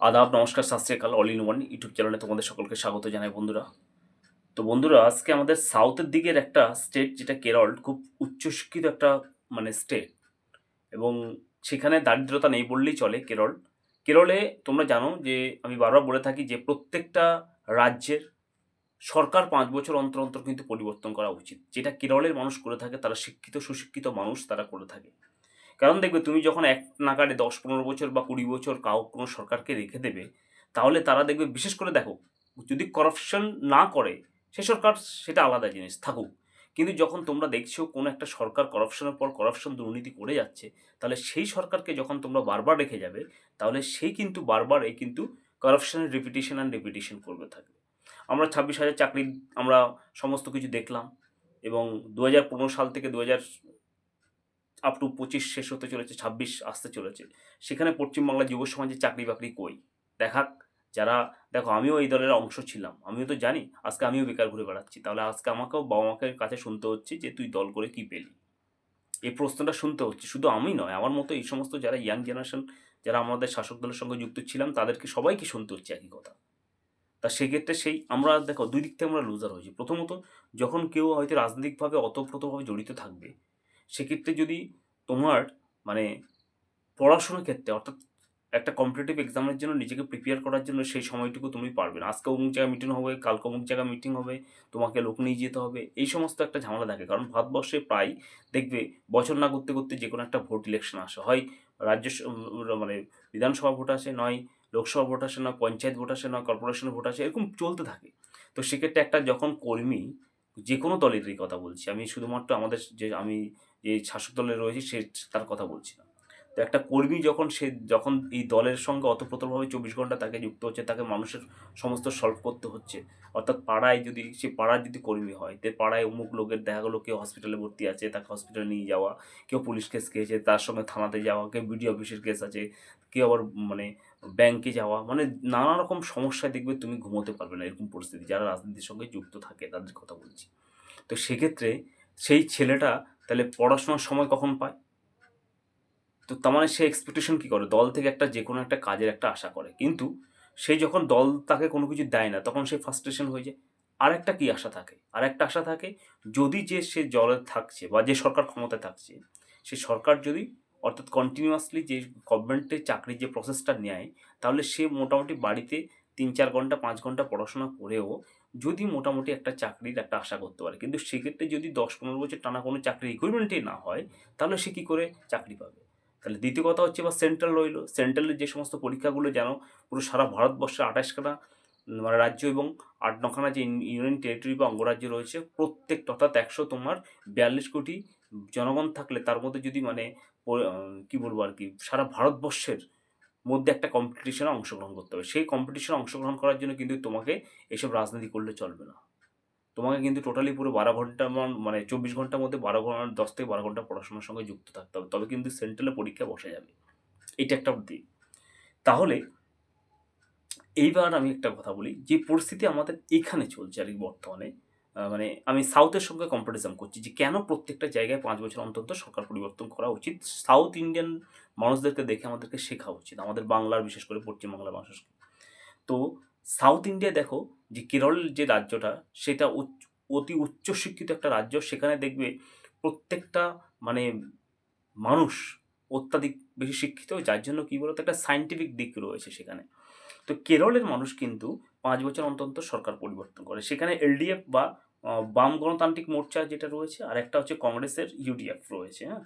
আদাব, নমস্কার সত শ্রী আকাল অল ইন ওয়ান ইউটিউব চ্যানেলে তোমাদের সকলকে স্বাগত জানাই বন্ধুরা। তো বন্ধুরা, আজকে আমাদের সাউথের দিকের একটা স্টেট যেটা কেরল, খুব উচ্চশিক্ষিত একটা মানে স্টেট এবং সেখানে দারিদ্রতা নেই বললেই চলে কেরল। কেরলে তোমরা জানো যে, আমি বারবার বলে থাকি যে, প্রত্যেকটা রাজ্যের সরকার পাঁচ বছর অন্তর অন্তর কিন্তু পরিবর্তন করা উচিত। যেটা কেরলের মানুষ করে থাকে, তারা শিক্ষিত, সুশিক্ষিত মানুষ তারা করে থাকে। কারণ দেখবে তুমি যখন এক নাগারে দশ, পনেরো বছর বা কুড়ি বছর কাউ, কোনো সরকারকে রেখে দেবে, তাহলে তারা দেখবে, বিশেষ করে দেখো, যদি করাপশন না করে, সে সরকার সেটা আলাদা জিনিস, থাকুক। কিন্তু যখন তোমরা দেখছ কোনো একটা সরকার করাপশনের পর করাপশন দুর্নীতি করে যাচ্ছে, তাহলে সেই সরকারকে যখন তোমরা বারবার রেখে যাবে, তাহলে সেই কিন্তু বারবার এই কিন্তু করাপশনের রিপিটিশন অ্যান্ড রিপিটিশন করবে থাকবে। আমরা ছাব্বিশ হাজার চাকরি আমরা সমস্ত কিছু দেখলাম এবং দু হাজার পনেরো সাল থেকে দু হাজার আপ টু পঁচিশ শেষ হতে চলেছে, ছাব্বিশ আসতে চলেছে। সেখানে পশ্চিমবাংলার যুব সমাজে চাকরি বাকরি কই? দেখাক, যারা, দেখো, আমিও এই দলের অংশ ছিলাম, আমিও তো জানি, আজকে আমিও বেকার ঘুরে বেড়াচ্ছি। তাহলে আজকে আমাকেও বাবা মাকে কাছে শুনতে হচ্ছে যে তুই দল করে কি পেলি? এই প্রশ্নটা শুনতে হচ্ছে, শুধু আমি নয়, আমার মতো এই সমস্ত যারা ইয়াং জেনারেশন যারা আমাদের শাসক দলের সঙ্গে যুক্ত ছিলাম, তাদেরকে সবাইকে শুনতে হচ্ছে একই কথা। তা সেক্ষেত্রে সেই, আমরা, দেখো, দুই দিক থেকে আমরা লুজার হয়েছি। প্রথমত, যখন কেউ হয়তো রাজনৈতিকভাবে অতপ্রতভাবে জড়িত থাকবে সেক্ষেত্রে যদি তোমার মানে পড়াশোনার ক্ষেত্রে, অর্থাৎ একটা কম্পিটিটিভ এক্সামের জন্য নিজেকে প্রিপেয়ার করার জন্য সেই সময়টুকু তুমি পারবে না। আজকে অমুক জায়গায় মিটিং হবে, কালকে অমুক জায়গায় মিটিং হবে, তোমাকে লোক নিয়ে যেতে হবে, এই সমস্ত একটা ঝামেলা থাকে। কারণ ভারতবর্ষে প্রায় দেখবে, বছর না করতে করতে যে কোনো একটা ভোট ইলেকশন আসে। হয় রাজ্য মানে বিধানসভা ভোট আসে, নয় লোকসভা ভোট আসে, নয় পঞ্চায়েত ভোট আসে, নয় কর্পোরেশনের ভোট আসে, এরকম চলতে থাকে। তো সেক্ষেত্রে একটা যখন কর্মী, যে কোনো দলেরই কথা বলছি, আমি শুধুমাত্র আমাদের যে, আমি যে শাসক দলে রয়েছে সে তার কথা বলছি না তো একটা কর্মী যখন সে যখন এই দলের সঙ্গে অতপ্রতভাবে চব্বিশ ঘণ্টা তাকে যুক্ত হচ্ছে, তাকে মানুষের সমস্ত সলভ করতে হচ্ছে, অর্থাৎ পাড়ায় যদি সে পাড়ার যদি কর্মী হয়, তে পাড়ায় অমুক লোকের দেখা গেলো কেউ হসপিটালে ভর্তি আছে, তাকে হসপিটালে নিয়ে যাওয়া, কেউ পুলিশ কেস খেয়েছে, তার সঙ্গে থানাতে যাওয়া, কেউ বিডি অফিসের কেস আছে, কেউ আবার মানে ব্যাংকে যাওয়া মানে নানা রকম সমস্যায় দেখবে তুমি ঘুমোতে পারবে না এরকম পরিস্থিতি, যারা রাজনীতির সঙ্গে যুক্ত থাকে তাদের কথা বলছি। তো সেক্ষেত্রে সেই ছেলেটা তাহলে পড়াশোনার সময় কখন পায়? তো তার মানে সে এক্সপেকটেশন কী করে? দল থেকে একটা যে কোনো একটা কাজের একটা আশা করে। কিন্তু সেই যখন দল তাকে কোনো কিছু দেয় না, তখন সে ফার্স্ট্রেশন হয়ে যায়। আর একটা কী আশা থাকে? আর একটা আশা থাকে, যদি যে সে জলে থাকছে বা যে সরকার ক্ষমতায় থাকছে, সে সরকার যদি অর্থাৎ কন্টিনিউয়াসলি যে গভর্নমেন্টের চাকরির যে প্রসেসটা নেয়, তাহলে সে মোটামুটি বাড়িতে তিন চার ঘণ্টা, পাঁচ ঘণ্টা পড়াশোনা করেও যদি মোটামুটি একটা চাকরির একটা আশা করতে পারে। কিন্তু সেক্ষেত্রে যদি দশ পনেরো বছর টানা কোনো চাকরি রিক্রুটমেন্টই না হয়, তাহলে সে কী করে চাকরি পাবে? তাহলে দ্বিতীয় কথা হচ্ছে বা সেন্ট্রাল রইল। সেন্ট্রালের যে সমস্ত পরীক্ষাগুলো যেন পুরো সারা ভারতবর্ষে আঠাশখানা মানে রাজ্য এবং আট নখানা যে ইউনিয়ন টেরিটরি বা অঙ্গরাজ্য রয়েছে প্রত্যেকটা অর্থাৎ একশো তোমার বিয়াল্লিশ কোটি জনগণ থাকলে তার মধ্যে যদি মানে কি বলব আর কি, সারা ভারতবর্ষের মধ্যে একটা কম্পিটিশনে অংশগ্রহণ করতে হবে। সেই কম্পিটিশনে অংশগ্রহণ করার জন্য কিন্তু তোমাকে এসব রাজনীতি করলে চলবে না। তোমাকে কিন্তু টোটালি পুরো বারো ঘণ্টা মানে চব্বিশ ঘণ্টার মধ্যে বারো ঘণ্টা, দশ থেকে বারো ঘণ্টা পড়াশোনার সঙ্গে যুক্ত থাকতে হবে। তবে কিন্তু সেন্ট্রালে পরীক্ষা বসে যাবে। এটা একটা দিক। তাহলে এইবার আমি একটা কথা বলি, যে পরিস্থিতি আমাদের এখানে চলছে আর কি বর্তমানে মানে আমি সাউথের সঙ্গে কম্পারিজন করছি যে কেন প্রত্যেকটা জায়গায় পাঁচ বছর অন্তত সরকার পরিবর্তন করা উচিত। সাউথ ইন্ডিয়ান মানুষদেরকে দেখে আমাদেরকে শেখা উচিত। আমাদের বাংলার, বিশেষ করে পশ্চিমবাংলার মানুষকে তো, সাউথ ইন্ডিয়া দেখো যে কেরল যে রাজ্যটা, সেটা উচ্চ- অতি উচ্চশিক্ষিত একটা রাজ্য। সেখানে দেখবে প্রত্যেকটা মানে মানুষ অত্যাধিক বেশি শিক্ষিত যার জন্য কী বলতো? একটা সাইন্টিফিক দিক রয়েছে সেখানে। তো কেরলের মানুষ কিন্তু পাঁচ বছর অন্তর সরকার পরিবর্তন করে। সেখানে এলডিএফ বা বাম গণতান্ত্রিক মোর্চা যেটা রয়েছে, আর একটা হচ্ছে কংগ্রেসের ইউডিএফ রয়েছে হ্যাঁ?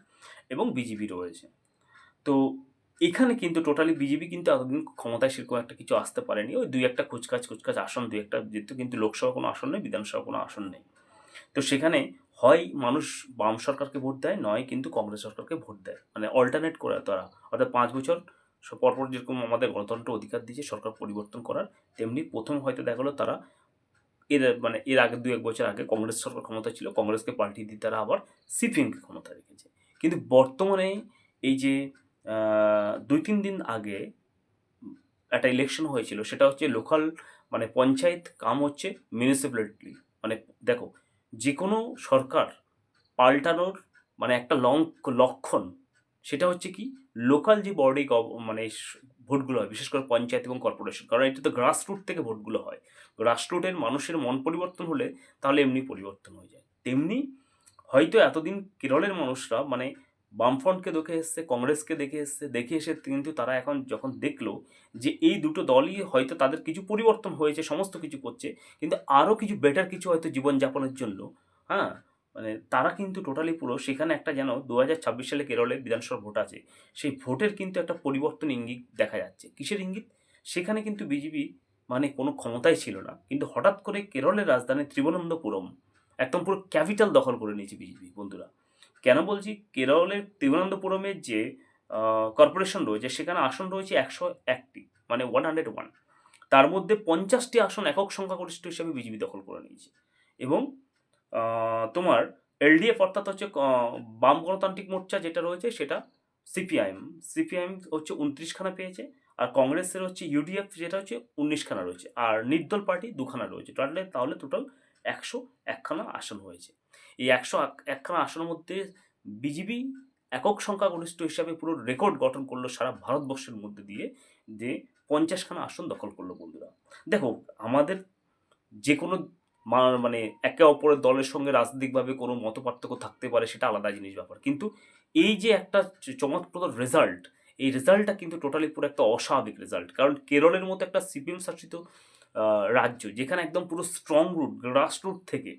এবং বিজেপি রয়েছে। তো এখানে কিন্তু টোটালি বিজেপি কিন্তু এতদিন ক্ষমতায় সেরকম একটা কিছু আসতে পারেনি। ওই দুই একটা কুচকাচ কুচকাচ আসন, দুই একটা যেহেতু কিন্তু লোকসভা কোনো আসন নেই বিধানসভা কোনো আসন নেই। তো সেখানে হয় মানুষ বাম সরকারকে ভোট দেয়, নয় কিন্তু কংগ্রেস সরকারকে ভোট দেয়। মানে অল্টারনেট করে তারা। অর্থাৎ পাঁচ বছর পরপর যেরকম আমাদের গণতন্ত্র অধিকার দিয়েছে, সরকার পরিবর্তন করার, তেমনি প্রথম হয়তো দেখা তারা এর মানে এর আগে দু এক বছর আগে কংগ্রেস সরকার ক্ষমতা ছিল, কংগ্রেসকে পাল্টিয়ে দিয়ে তারা আবার সিপিএমকে ক্ষমতা রেখেছে। কিন্তু বর্তমানে এই যে দুই তিন দিন আগে একটা ইলেকশন হয়েছিল, সেটা হচ্ছে লোকাল মানে পঞ্চায়েত কাম হচ্ছে মিউনিসিপ্যালিটি মানে দেখো যে কোনো সরকার পাল্টানোর মানে একটা লং, লক্ষণ, সেটা হচ্ছে কি লোকাল যে বডি মানে ভোটগুলো হয়, বিশেষ করে পঞ্চায়েত এবং কর্পোরেশন কারণ এটা তো গ্রাসরুট থেকে ভোটগুলো হয়। গ্রাসরুটের মানুষের মন পরিবর্তন হলে তাহলে এমনি পরিবর্তন হয়ে যায়। তেমনি হয়তো এতদিন কেরলের মানুষরা মানে বামফ্রন্টকে দেখে এসছে, কংগ্রেসকে দেখে এসছে, দেখে এসে কিন্তু তারা এখন যখন দেখল যে এই দুটো দলই হয়তো তাদের কিছু পরিবর্তন হয়েছে, সমস্ত কিছু করছে, কিন্তু আরও কিছু বেটার কিছু হয়তো জীবনযাপনের জন্য হ্যাঁ? মানে তারা কিন্তু টোটালি পুরো সেখানে একটা যেন দু ছাব্বিশ সালে কেরলে বিধানসভা ভোট আছে, সেই ভোটের কিন্তু একটা পরিবর্তন ইঙ্গিত দেখা যাচ্ছে। কিসের ইঙ্গিত? সেখানে কিন্তু বিজেপি মানে কোনো ক্ষমতাই ছিল না, কিন্তু হঠাৎ করে কেরলের রাজধানী ত্রিবনন্তপুরম একদম পুরো ক্যাপিটাল দখল করে নিয়েছে বিজেপি, বন্ধুরা। কেন বলছি? কেরলের তিরুবনন্তপুরমের যে কর্পোরেশন রয়েছে, সেখানে আসন রয়েছে একশো একটি মানে ওয়ান হান্ড্রেড ওয়ান তার মধ্যে পঞ্চাশটি আসন একক সংখ্যাগরিষ্ঠ হিসেবে বিজেপি দখল করে নিয়েছে। এবং তোমার এলডিএফ অর্থাৎ হচ্ছে বাম গণতান্ত্রিক মোর্চা যেটা রয়েছে, সেটা সিপিআইএম। সিপিআইএম হচ্ছে উনত্রিশখানা পেয়েছে, আর কংগ্রেসের হচ্ছে ইউডিএফ যেটা হচ্ছে উনিশখানা রয়েছে, আর নির্দল পার্টি দুখানা রয়েছে। তাহলে তাহলে টোটাল একশো একখানা আসন হয়েছে। এই একশো এক, একখানা আসনের মধ্যে বিজেপি একক সংখ্যাগরিষ্ঠ হিসাবে পুরো রেকর্ড গঠন করল সারা ভারতবর্ষের মধ্যে দিয়ে যে পঞ্চাশখানা আসন দখল করল বন্ধুরা। দেখো, আমাদের যে কোনো মানে একে অপরের দলের সঙ্গে রাজনৈতিকভাবে কোনো মত পার্থক্য থাকতে পারে সেটা আলাদা জিনিস ব্যাপার। কিন্তু এই যে একটা চমৎপ্রদ রেজাল্ট এই রেজাল্টটা কিন্তু টোটালি পুরো একটা অস্বাভাবিক রেজাল্ট কারণ কেরলের মতো একটা সিপিএম শাসিত রাজ্য যেখানে একদম পুরো স্ট্রং রুট গ্রাস রুট থেকে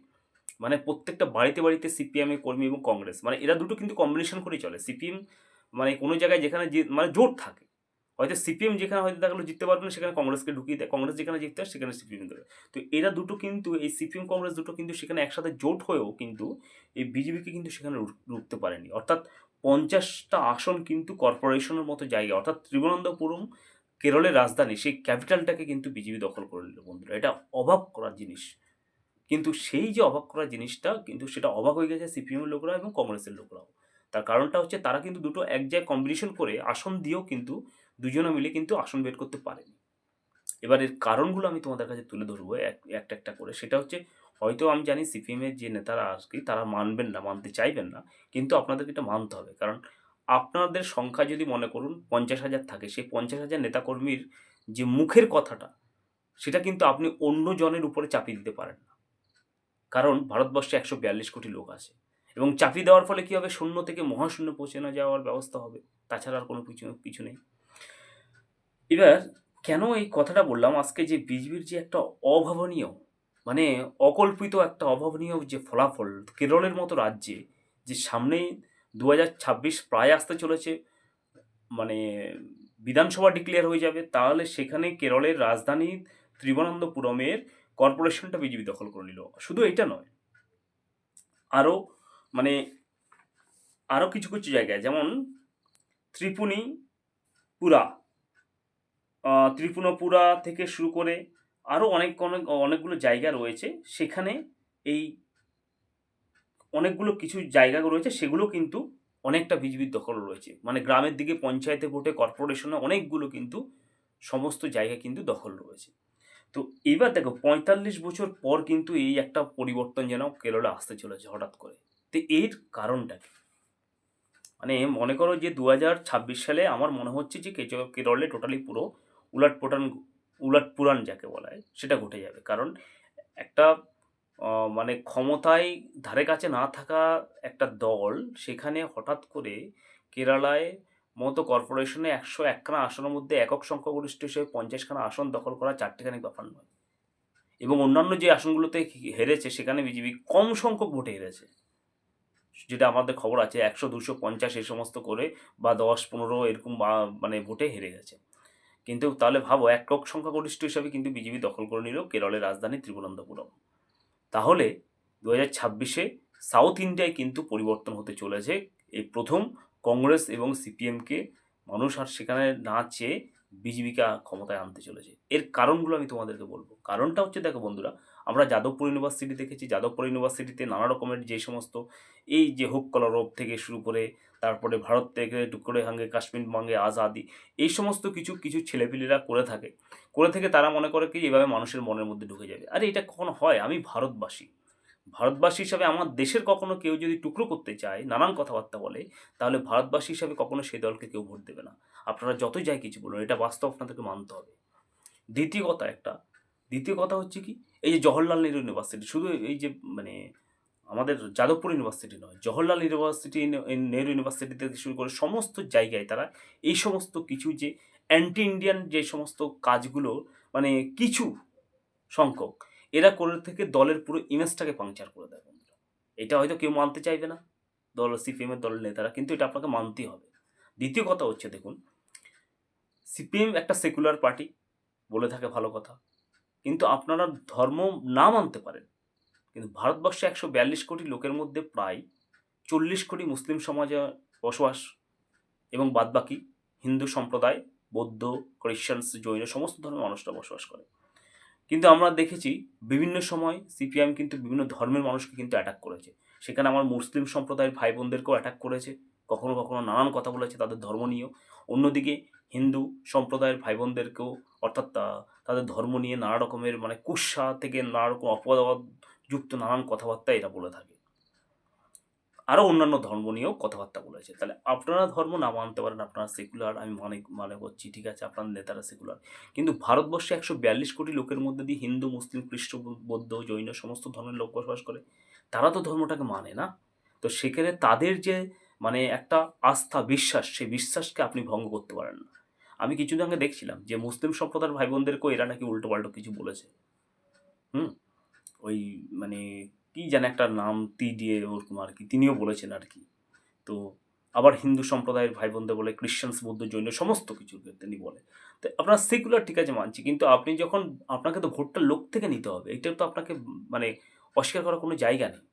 মানে প্রত্যেকটা বাড়িতে বাড়িতে সিপিএম এর কর্মী এবং কংগ্রেস মানে এরা দুটো কিন্তু কম্বিনেশন করেই চলে। সিপিএম মানে কোনো জায়গায় যেখানে মানে জোট থাকে। হয়তো সিপিএম যেখানে হয়তো দেখা গেলো জিততে পারবে না, সেখানে কংগ্রেসকে ঢুকিয়ে দেয়, কংগ্রেস যেখানে জিততে হয় সেখানে সিপিএম দেবে তো এরা দুটো কিন্তু, এই সিপিএম কংগ্রেস দুটো কিন্তু সেখানে একসাথে জোট হয়েও কিন্তু এই বিজেপিকে কিন্তু সেখানে রুখতে পারেনি। অর্থাৎ পঞ্চাশটা আসন কিন্তু কর্পোরেশনের মতো জায়গা, অর্থাৎ ত্রিবনন্তপুরম কেরলের রাজধানী, সেই ক্যাপিটালটাকে কিন্তু বিজেপি দখল করে নিল বন্ধুরা। এটা অভাব করার জিনিস। কিন্তু সেই যে অবাক করা জিনিসটা, কিন্তু সেটা অবাক হয়ে গেছে সিপিএমের লোকরা এবং কংগ্রেসের লোকরাও। তার কারণটা হচ্ছে তারা কিন্তু দুটো এক জায়গায় কম্বিনেশন করে আসন দিয়েও কিন্তু দুজনে মিলে কিন্তু আসন বের করতে পারেনি। এবার এর কারণগুলো আমি তোমাদের কাছে তুলে ধরবো এক, একটা একটা করে। সেটা হচ্ছে, হয়তো আমি জানি সিপিএমের যে নেতারা আজকে তারা মানবেন না, মানতে চাইবেন না, কিন্তু আপনাদেরকে এটা মানতে হবে। কারণ আপনাদের সংখ্যা যদি মনে করুন, পঞ্চাশ হাজার থাকে, সেই পঞ্চাশ হাজার নেতাকর্মীর যে মুখের কথাটা, সেটা কিন্তু আপনি অন্য জনের উপরে চাপিয়ে দিতে পারেন না। কারণ ভারতবর্ষে একশো বিয়াল্লিশ কোটি লোক আছে। এবং চাপিয়ে দেওয়ার ফলে কী হবে? শূন্য থেকে মহাশূন্য পৌঁছে না যাওয়ার ব্যবস্থা হবে। তাছাড়া আর কোনো কিছু কিছু নেই। এবার কেন এই কথাটা বললাম? আজকে যে বিজেপির যে একটা অভাবনীয় মানে অকল্পিত একটা অভাবনীয় যে ফলাফল কেরলের মতো রাজ্যে, যে সামনেই দু প্রায় আসতে চলেছে মানে বিধানসভা ডিক্লেয়ার হয়ে যাবে, তাহলে সেখানে কেরলের রাজধানী ত্রিবনন্তপুরমের কর্পোরেশনটা বিজেপি দখল করে নিল। শুধু এটা নয় আরও মানে আরও কিছু কিছু জায়গায় যেমন ত্রিপুনি পুরা আহ, ত্রিপুরাপুরা থেকে শুরু করে আরও অনেক অনেক অনেকগুলো জায়গা রয়েছে। সেখানে এই অনেকগুলো কিছু জায়গা রয়েছে সেগুলো কিন্তু অনেকটা বিজেপির দখল রয়েছে। মানে গ্রামের দিকে পঞ্চায়েতে ভোটে কর্পোরেশনে অনেকগুলো কিন্তু সমস্ত জায়গা কিন্তু দখল রয়েছে। তো এবার দেখো পঁয়তাল্লিশ বছর পর কিন্তু এই একটা পরিবর্তন যেন কেরলে আসতে চলেছে হঠাৎ করে। তো এর কারণটা কি? মানে মনে করো যে দু হাজার ছাব্বিশ সালে আমার মনে হচ্ছে যে কেরলে টোটালি পুরো উলাট পুরান উলাট পুরাণ যাকে বলা হয়, সেটা ঘটে যাবে। কারণ একটা মানে ক্ষমতায় ধারে কাছে না থাকা একটা দল, সেখানে হঠাৎ করে কেরালায় মতো কর্পোরেশনে একশো একখানা আসনের মধ্যে একক সংখ্যাগরিষ্ঠ হিসেবে পঞ্চাশখানা আসন দখল করা চারটেখানি ব্যাপার নয়। এবং অন্যান্য যে আসনগুলোতে হেরেছে, সেখানে বিজেপি কম সংখ্যক ভোটে হেরেছে। যেটা আমাদের খবর আছে, একশো, দুশো, পঞ্চাশ এই সমস্ত করে বা দশ, পনেরো এরকম মানে ভোটে হেরে গেছে। কিন্তু তাহলে ভাবো, একক সংখ্যাগরিষ্ঠ হিসাবে কিন্তু বিজেপি দখল করে নিল কেরলের রাজধানী ত্রিবনন্তপুরম তাহলে দু হাজার ছাব্বিশে সাউথ ইন্ডিয়ায় কিন্তু পরিবর্তন হতে চলেছে। এই প্রথম কংগ্রেস এবং সিপিএমকে মানুষ আর সেখানে না চেয়ে বিজেপিকে ক্ষমতায় আনতে চলেছে। এর কারণগুলো আমি তোমাদেরকে বলব। কারণটা হচ্ছে, দেখো বন্ধুরা, আমরা যাদবপুর ইউনিভার্সিটি দেখেছি। যাদবপুর ইউনিভার্সিটিতে নানা রকমের যে সমস্ত এই যে হোক কলরব থেকে শুরু করে, তারপরে ভারত থেকে টুকরে হাঙ্গে, কাশ্মীর বাঙ্গে, আজাদি, এই সমস্ত কিছু কিছু ছেলেপিলেরা করে থাকে। করে থেকে তারা মনে করে কি, এভাবে মানুষের মনের মধ্যে ঢুকে যাবে। আরে এটা কখন হয়? আমি ভারতবাসী। ভারতবাসী হিসাবে আমার দেশের কখনো কেউ যদি টুকরো করতে চায়, নানান কথাবার্তা বলে, তাহলে ভারতবাসী হিসাবে কখনো সেই দলকে কেউ ভোট দেবে না। আপনারা যতই যাই কিছু বলুন, এটা বাস্তব আপনাদেরকে মানতে হবে। দ্বিতীয় কথা একটা, দ্বিতীয় কথা হচ্ছে কি, এই যে জওহরলাল নেহরু ইউনিভার্সিটি, শুধু এই যে মানে আমাদের যাদবপুর ইউনিভার্সিটি নয়, জওহরলাল ইউনিভার্সিটি নেহরু ইউনিভার্সিটি থেকে শুরু করে সমস্ত জায়গায় তারা এই সমস্ত কিছু যে অ্যান্টি ইন্ডিয়ান যে সমস্ত কাজগুলো মানে কিছু সংখ্যক এরা করে থেকে দলের পুরো ইমেজটাকে পাংচার করে দেয় বন্ধুরা। এটা হয়তো কেউ মানতে চাইবে না। দল সিপিএমের দলের নেতারা, কিন্তু এটা আপনাকে মানতেই হবে। দ্বিতীয় কথা হচ্ছে, দেখুন সিপিএম একটা সেকুলার পার্টি বলে থাকে ভালো কথা। কিন্তু আপনারা ধর্ম না মানতে পারেন। কিন্তু ভারতবর্ষে একশো বিয়াল্লিশ কোটি লোকের মধ্যে প্রায় চল্লিশ কোটি মুসলিম সমাজে বসবাস এবং বাদবাকি হিন্দু সম্প্রদায়, বৌদ্ধ খ্রিশ্চানস জৈন, সমস্ত ধর্মের মানুষরা বসবাস করে। কিন্তু আমরা দেখেছি বিভিন্ন সময় সিপিএম কিন্তু বিভিন্ন ধর্মের মানুষকে কিন্তু অ্যাটাক করেছে। সেখানে আমার মুসলিম সম্প্রদায়ের ভাই বোনদেরকেও অ্যাটাক করেছে। কখনো কখনো নানান কথা বলেছে তাদের ধর্ম নিয়েও। অন্যদিকে হিন্দু সম্প্রদায়ের ভাই বোনদেরকেও অর্থাৎ তাদের ধর্ম নিয়ে নানা রকমের মানে কুৎসা থেকে নানা রকম অপদ যুক্ত নানান কথাবার্তা এরা বলে থাকে। আরও অন্যান্য ধর্ম নিয়েও কথাবার্তা বলেছে। তাহলে আপনারা ধর্ম না মানতে পারেন, আপনারা সেকুলার আমি মনে মনে করছি, ঠিক আছে, আপনার নেতারা সেকুলার কিন্তু ভারতবর্ষে একশো বিয়াল্লিশ কোটি লোকের মধ্যে দিয়ে হিন্দু, মুসলিম, খ্রিস্ট বৌদ্ধ, জৈন সমস্ত ধর্মের লোক বসবাস করে, তারা তো ধর্মটাকে মানে না। তো সেখানে তাদের যে মানে একটা আস্থা, বিশ্বাস, সেই বিশ্বাসকে আপনি ভঙ্গ করতে পারেন না। আমি কিছুদিন আগে দেখছিলাম যে মুসলিম সম্প্রদায়ের ভাই বোনদেরকেও এরা নাকি উল্টো পাল্টো কিছু বলেছে। হুম? ওই মানে কি যেন একটা নাম তি দিয়ে ওরকম আর কি, তিনিও বলেছেন আর কি। তো আবার হিন্দু সম্প্রদায়ের ভাই বোনদের বলে খ্রিশ্চানস বৌদ্ধ, জৈন সমস্ত কিছু তিনি বলে। তো আপনার সেকুলার ঠিক আছে মানছি, কিন্তু আপনি যখন, আপনাকে তো ভোটটা লোক থেকে নিতে হবে, এটা তো আপনাকে মানে অস্বীকার করার কোনো জায়গা নেই।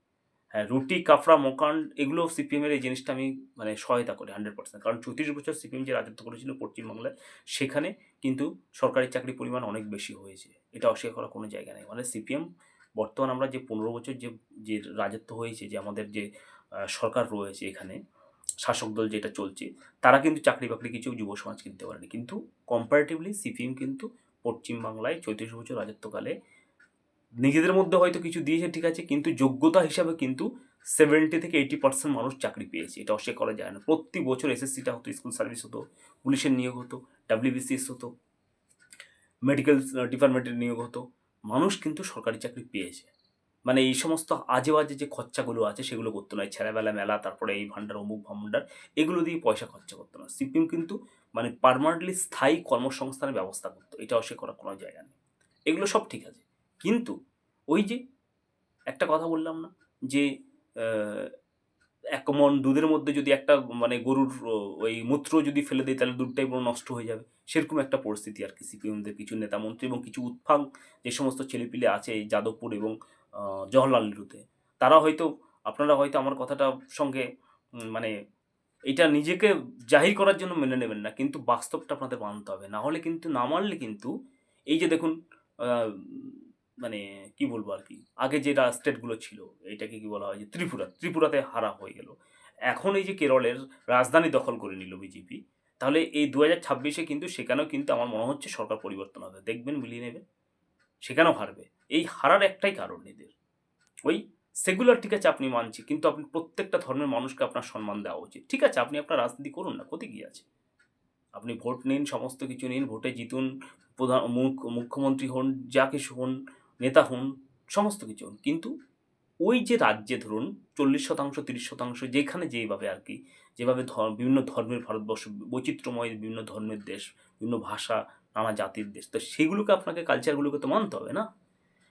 হ্যাঁ রুটি কাফরা মোকান, এগুলো সিপিএমের এই জিনিসটা আমি মানে সহায়তা করি হান্ড্রেড পার্সেন্ট কারণ চৌত্রিশ বছর সিপিএম যে রাজত্ব করেছিল পশ্চিমবাংলায়, সেখানে কিন্তু সরকারি চাকরির পরিমাণ অনেক বেশি হয়েছে, এটা অস্বীকার করার কোনো জায়গা নেই। মানে সিপিএম বর্তমান আমরা যে পনেরো বছর যে যে রাজত্ব হয়েছে, যে আমাদের যে সরকার রয়েছে এখানে, শাসক দল যেটা চলছে, তারা কিন্তু চাকরি বাকরি কিছু যুব সমাজ কিনতে পারেনি। কিন্তু কম্পারেটিভলি সিপিএম কিন্তু পশ্চিমবাংলায় চৌত্রিশ বছর রাজত্বকালে নিজেদের মধ্যে হয়তো কিছু দিয়েছে, ঠিক আছে, কিন্তু যোগ্যতা হিসাবে কিন্তু সেভেন্টি থেকে এইটি পার্সেন্ট মানুষ চাকরি পেয়েছে। এটা অস্বীকার করা যায় না। প্রতি বছর এসএসসিটা হতো স্কুল সার্ভিস হতো, পুলিশের নিয়োগ হতো ডাব্লিউবিসিএস হতো মেডিকেল ডিপার্টমেন্টের নিয়োগ হতো। মানুষ কিন্তু সরকারি চাকরি পেয়েছে। মানে এই সমস্ত আজে বাজে যে খরচাগুলো আছে, সেগুলো করতো না। ছেলেবেলা মেলা, তারপরে এই ভান্ডার অমুক ভান্ডার এগুলো দিয়ে পয়সা খরচা করতো না। সিপিএম কিন্তু মানে পারমানেন্টলি স্থায়ী কর্মসংস্থানের ব্যবস্থা করতো। এটা অস্বীকার করার কোনো জায়গা নেই। এগুলো সব ঠিক আছে। কিন্তু ওই যে একটা কথা বললাম না, যে এক মন দুধের মধ্যে যদি একটা মানে গরুর ওই মূত্র যদি ফেলে দেয়, তাহলে দুধটাই পুরো নষ্ট হয়ে যাবে। সেরকম একটা পরিস্থিতি আর কি সিপিএমদের কিছু নেতা মন্ত্রী এবং কিছু উৎফাং যে সমস্ত ছেলেপিলে আছে যাদবপুর এবং জওহরলাল নেহরুতে, তারা হয়তো, আপনারা হয়তো আমার কথাটার সঙ্গে মানে এটা নিজেকে জাহির করার জন্য মেনে নেবেন না, কিন্তু বাস্তবটা আপনাদের মানতে হবে। না হলে কিন্তু, না মানলে কিন্তু, এই যে দেখুন মানে কি বলব আর কি? আগে যেটা স্টেটগুলো ছিল, এটাকে কি বলা হয় যে ত্রিপুরা, ত্রিপুরাতে হারা হয়ে গেল। এখন এই যে কেরলের রাজধানী দখল করে নিল বিজেপি তাহলে এই দু হাজার ছাব্বিশে কিন্তু সেখানেও কিন্তু আমার মনে হচ্ছে সরকার পরিবর্তন হবে। দেখবেন মিলিয়ে নেবে, সেখানেও হারবে। এই হারার একটাই কারণ এদের। ওই সেগুলার ঠিক আছে আপনি মানছি, কিন্তু আপনি প্রত্যেকটা ধর্মের মানুষকে আপনার সম্মান দেওয়া উচিত। ঠিক আছে, আপনি আপনার রাজনীতি করুন না, ক্ষতি কী আছে? আপনি ভোট নিন, সমস্ত কিছু নিন, ভোটে জিতুন, প্রধান, মুখ- মুখ্যমন্ত্রী হন যা কিছু হন নেতা হন সমস্ত কিছু হন। কিন্তু ওই যে রাজ্যে ধরুন চল্লিশ শতাংশ, তিরিশ শতাংশ যেখানে যেইভাবে আর কি, যেভাবে ধর- বিভিন্ন ধর্মের ভারতবর্ষ, বৈচিত্র্যময় বিভিন্ন ধর্মের দেশ, বিভিন্ন ভাষা, নানা জাতির দেশ, তো সেগুলোকে আপনাকে কালচারগুলোকে তো মানতে হবে না?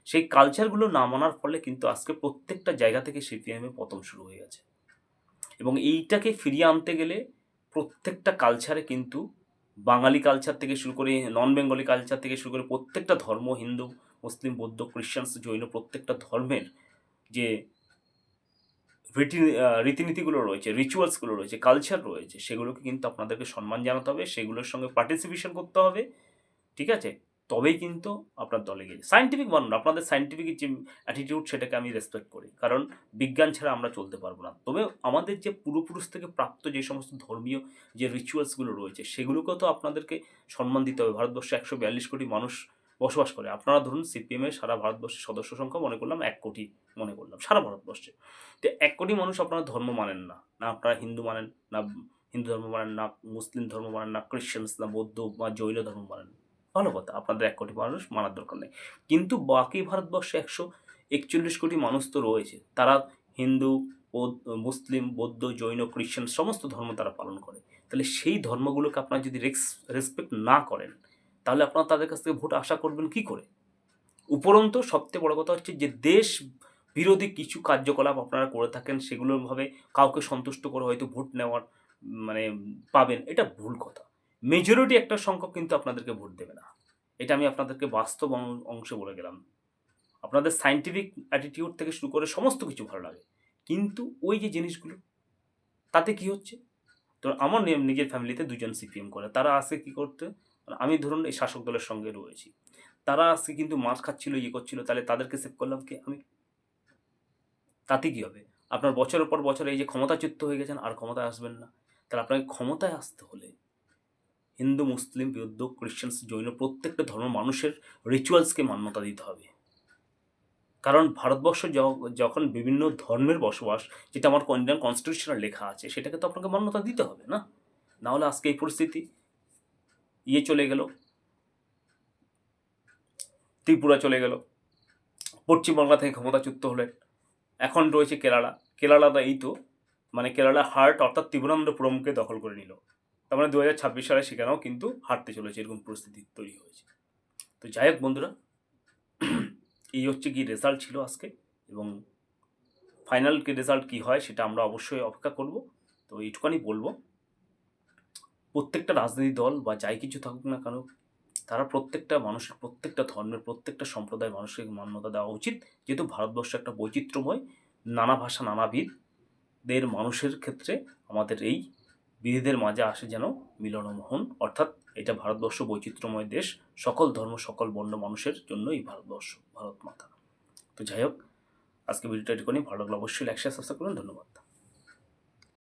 সেই কালচারগুলো না মানার ফলে কিন্তু আজকে প্রত্যেকটা জায়গা থেকে সিপিএমে পতন শুরু হয়ে গেছে। এবং এইটাকে ফিরিয়ে আনতে গেলে প্রত্যেকটা কালচারে কিন্তু বাঙালি কালচার থেকে শুরু করে নন বেঙ্গলি কালচার থেকে শুরু করে প্রত্যেকটা ধর্ম, হিন্দু মুসলিম, বৌদ্ধ খ্রিশ্চানস জৈন প্রত্যেকটা ধর্মের যে রীতি রীতিনীতিগুলো রয়েছে রিচুয়ালসগুলো রয়েছে কালচার রয়েছে, সেগুলোকে কিন্তু আপনাদেরকে সম্মান জানাতে হবে, সেগুলোর সঙ্গে পার্টিসিপেশন করতে হবে, ঠিক আছে? তবেই কিন্তু আপনার দলে গিয়ে সাইন্টিফিক মানুষ আপনাদের সাইন্টিফিক যে অ্যাটিটিউড সেটাকে আমি রেসপেক্ট করি, কারণ বিজ্ঞান ছাড়া আমরা চলতে পারব না। তবে আমাদের যে পূর্বপুরুষ থেকে প্রাপ্ত যে সমস্ত ধর্মীয় যে রিচুয়ালসগুলো রয়েছে, সেগুলোকেও তো আপনাদেরকে সম্মান দিতে হবে। ভারতবর্ষে একশো বিয়াল্লিশ কোটি মানুষ বসবাস করে। আপনারা ধরুন সিপিএমের সারা ভারতবর্ষের সদস্য সংখ্যা, মনে করলাম এক কোটি, মনে করলাম, সারা ভারতবর্ষে। তো এক কোটি মানুষ আপনারা ধর্ম মানেন না। না আপনারা হিন্দু মানেন, না হিন্দু ধর্ম মানেন, না মুসলিম ধর্ম মানেন, না ক্রিশ্চিয়ানস না বৌদ্ধ, বা জৈন ধর্ম মানেন। ভালো কথা, আপনাদের এক কোটি মানুষ মানার দরকার নেই। কিন্তু বাকি ভারতবর্ষে একশো একচল্লিশ কোটি মানুষ তো রয়েছে। তারা হিন্দু মুসলিম, বৌদ্ধ, জৈন খ্রিশ্চান সমস্ত ধর্ম তারা পালন করে। তাহলে সেই ধর্মগুলোকে আপনারা যদি রেসপেক্ট না করেন তাহলে আপনারা তাদের কাছ থেকে ভোট আশা করবেন কি করে? উপরন্ত সবচেয়ে বড় কথা হচ্ছে যে দেশ বিরোধী কিছু কার্যকলাপ আপনারা করে থাকেন সেগুলোভাবে কাউকে সন্তুষ্ট করে হয়তো ভোট নেওয়ার মানে পাবেন, এটা ভুল কথা। মেজরিটি একটা সংখ্যক কিন্তু আপনাদেরকে ভোট দেবে না। এটা আমি আপনাদেরকে বাস্তব অংশে বলে গেলাম। আপনাদের সাইন্টিফিক অ্যাটিটিউড থেকে শুরু করে সমস্ত কিছু ভালো লাগে। কিন্তু ওই যে জিনিসগুলো, তাতে কি হচ্ছে? তো আমার নিজের ফ্যামিলিতে দুজন সিপিএম করে, তারা আসে কি করতে? আমি ধরুন এই শাসক দলের সঙ্গে রয়েছি। তারা আজকে কিন্তু মাছ খাচ্ছিল ইয়ে করছিল, তাহলে তাদেরকে সেভ করলাম কি আমি? তাতে কী হবে? আপনার বছরের পর বছর এই যে ক্ষমতাচ্যুত হয়ে গেছেন, আর ক্ষমতায় আসবেন না। তাহলে আপনাকে ক্ষমতায় আসতে হলে হিন্দু, মুসলিম, বৌদ্ধ খ্রিশ্চান জৈন প্রত্যেকটা ধর্ম মানুষের রিচুয়ালসকে মান্যতা দিতে হবে। কারণ ভারতবর্ষ যখন বিভিন্ন ধর্মের বসবাস, যেটা আমার ইন্ডিয়ান কনস্টিটিউশনে লেখা আছে, সেটাকে তো আপনাকে মান্যতা দিতে হবে না? নাহলে আজকে এই পরিস্থিতি। ইয়ে চলে গেল। ত্রিপুরা চলে গেল। পশ্চিমবাংলা থেকে ক্ষমতাচ্যুত হলেন। এখন রয়েছে কেরালা। কেরালাটা এই তো মানে কেরালা হার্ট অর্থাৎ তিরুবনন্তপুরমকে দখল করে নিল। তার মানে দু হাজার ছাব্বিশ সালে সেখানেও কিন্তু হারতে চলেছে, এরকম পরিস্থিতি তৈরি হয়েছে। তো যাই হোক বন্ধুরা, এই হচ্ছে কি রেজাল্ট ছিল আজকে এবং ফাইনাল কি রেজাল্ট কি হয় সেটা আমরা অবশ্যই অপেক্ষা করব। তো এইটুকানি বলব। প্রত্যেকটা রাজনৈতিক দল বা যাই কিছু থাকুক না কেন, তারা প্রত্যেকটা মানুষের, প্রত্যেকটা ধর্মের, প্রত্যেকটা সম্প্রদায় মানুষকে মান্যতা দেওয়া উচিত। যেহেতু ভারতবর্ষ একটা বৈচিত্র্যময়, নানা ভাষা নানাবিধদের মানুষের ক্ষেত্রে আমাদের এই বিধিদের মাঝে আসে যেন মিলনমোহন। অর্থাৎ এটা ভারতবর্ষ বৈচিত্র্যময় দেশ, সকল ধর্ম, সকল বর্ণ মানুষের জন্য এই ভারতবর্ষ, ভারত মাতা। তো যাই হোক, আজকে ভিডিওটা এটুকুনি। ভালো লাগলে অবশ্যই লাইক শেয়ার সাবস্ক্রাইব করুন। ধন্যবাদ।